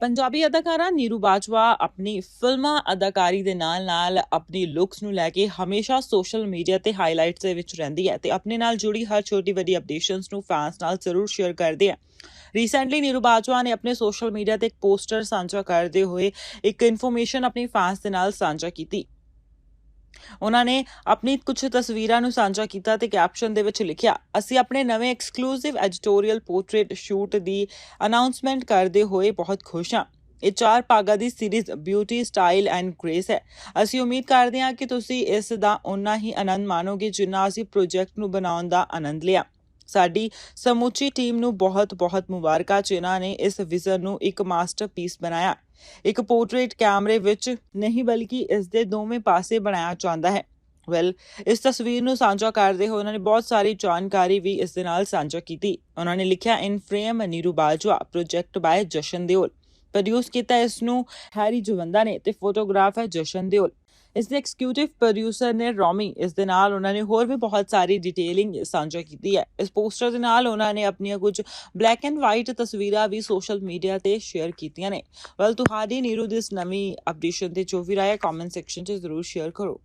ਪੰਜਾਬੀ ਅਦਾਕਾਰਾ ਨੀਰੂ ਬਾਜਵਾ ਆਪਣੀ ਫਿਲਮਾਂ ਅਦਾਕਾਰੀ ਦੇ ਨਾਲ-ਨਾਲ ਆਪਣੀ ਲੁੱਕਸ ਨੂੰ ਲੈ ਕੇ ਹਮੇਸ਼ਾ ਸੋਸ਼ਲ ਮੀਡੀਆ ਤੇ ਹਾਈਲਾਈਟਸ ਦੇ ਵਿੱਚ ਰਹਿੰਦੀ ਹੈ ਤੇ ਆਪਣੇ ਨਾਲ ਜੁੜੀ ਹਰ ਛੋਟੀ ਵੱਡੀ ਅਪਡੇਸ਼ਨਸ ਨੂੰ ਫੈਨਸ ਨਾਲ ਜ਼ਰੂਰ ਸ਼ੇਅਰ ਕਰਦੀ ਹੈ। ਰੀਸੈਂਟਲੀ ਨੀਰੂ ਬਾਜਵਾ ਨੇ ਆਪਣੇ ਸੋਸ਼ਲ ਮੀਡੀਆ ਤੇ ਇੱਕ ਪੋਸਟਰ ਸਾਂਝਾ ਕਰਦੇ ਹੋਏ ਇੱਕ ਇਨਫੋਰਮੇਸ਼ਨ ਆਪਣੀ ਫੈਨਸ ਦੇ ਨਾਲ ਸਾਂਝਾ ਕੀਤੀ। ਉਹਨਾਂ ਨੇ ਆਪਣੀ ਕੁਝ ਤਸਵੀਰਾਂ ਨੂੰ ਸਾਂਝਾ ਕੀਤਾ ਤੇ ਕੈਪਸ਼ਨ ਦੇ ਵਿੱਚ ਲਿਖਿਆ, ਅਸੀਂ ਆਪਣੇ ਨਵੇਂ ਐਕਸਕਲੂਸਿਵ ਐਡੀਟੋਰੀਅਲ ਪੋਰਟਰੇਟ ਸ਼ੂਟ ਦੀ ਅਨਾਉਂਸਮੈਂਟ ਕਰਦੇ ਹੋਏ ਬਹੁਤ ਖੁਸ਼ ਹਾਂ। ਇਹ ਚਾਰ ਭਾਗਾਂ ਦੀ series beauty style and grace ਹੈ। ਅਸੀਂ ਉਮੀਦ ਕਰਦੇ ਹਾਂ ਕਿ ਤੁਸੀਂ ਇਸ ਦਾ ਓਨਾ ਹੀ ਆਨੰਦ ਮਾਣੋਗੇ ਜਿੰਨਾ ਅਸੀਂ ਪ੍ਰੋਜੈਕਟ ਨੂੰ ਬਣਾਉਣ ਦਾ ਆਨੰਦ ਲਿਆ। ਸਾਡੀ ਸਮੁੱਚੀ ਟੀਮ ਨੂੰ ਬਹੁਤ-ਬਹੁਤ ਮੁਬਾਰਕਾਂ, ਜਿਨ੍ਹਾਂ ਨੇ ਇਸ ਵਿਜ਼ਨ ਨੂੰ ਇੱਕ ਮਾਸਟਰਪੀਸ ਬਣਾਇਆ। ਇੱਕ ਪੋਰਟਰੇਟ ਕੈਮਰੇ ਵਿੱਚ ਨਹੀਂ, ਬਲਕਿ ਇਸ ਦੇ ਦੋਵੇਂ ਪਾਸੇ ਬਣਾਇਆ ਜਾਂਦਾ ਹੈ। ਵੈਲ, ਇਸ ਤਸਵੀਰ ਨੂੰ ਸਾਂਝਾ ਕਰਦੇ ਹੋਏ ਉਹਨਾਂ ਨੇ ਬਹੁਤ ਸਾਰੀ ਜਾਣਕਾਰੀ ਵੀ ਇਸ ਦੇ ਨਾਲ ਸਾਂਝਾ ਕੀਤੀ। ਉਹਨਾਂ ਨੇ ਲਿਖਿਆ, in frame Neeru Bajwa, project by Jashan Deol. Produce ਕੀਤਾ ਇਸ ਨੂੰ ਹੈਰੀ ਜਵੰਦਾ ਨੇ ਤੇ ਫੋਟੋਗ੍ਰਾਫ ਹੈ ਜਸ਼ਨ ਦਿਓਲ। ਇਸ ਦੇ ਐਗਜ਼ੀਕਿਊਟਿਵ ਪ੍ਰੋਡਿਊਸਰ ਨੇ ਰੋਮੀ ਇਸ ਦੇ ਨਾਲ ਉਹਨਾਂ ਨੇ ਹੋਰ ਵੀ ਬਹੁਤ ਸਾਰੀ ਡਿਟੇਲਿੰਗ ਸਾਂਝਾ ਕੀਤੀ ਹੈ। ਇਸ ਪੋਸਟਰ ਦੇ ਨਾਲ ਉਹਨਾਂ ਨੇ ਆਪਣੀਆਂ ਕੁਝ ਬਲੈਕ ਐਂਡ ਵਾਈਟ ਤਸਵੀਰਾਂ ਵੀ ਸੋਸ਼ਲ ਮੀਡੀਆ ਤੇ ਸ਼ੇਅਰ ਕੀਤੀਆਂ ਨੇ। ਵੈਲ ਤੁਹਾਡੀ ਨੀਰੂ ਦੀ ਇਸ ਨਵੀਂ ਅਪਡੇਸ਼ਨ ਤੇ ਜੋ ਵੀ ਰਾਏ ਕਮੈਂਟ ਸੈਕਸ਼ਨ 'ਚ ਜ਼ਰੂਰ ਸ਼ੇਅਰ ਕਰੋ।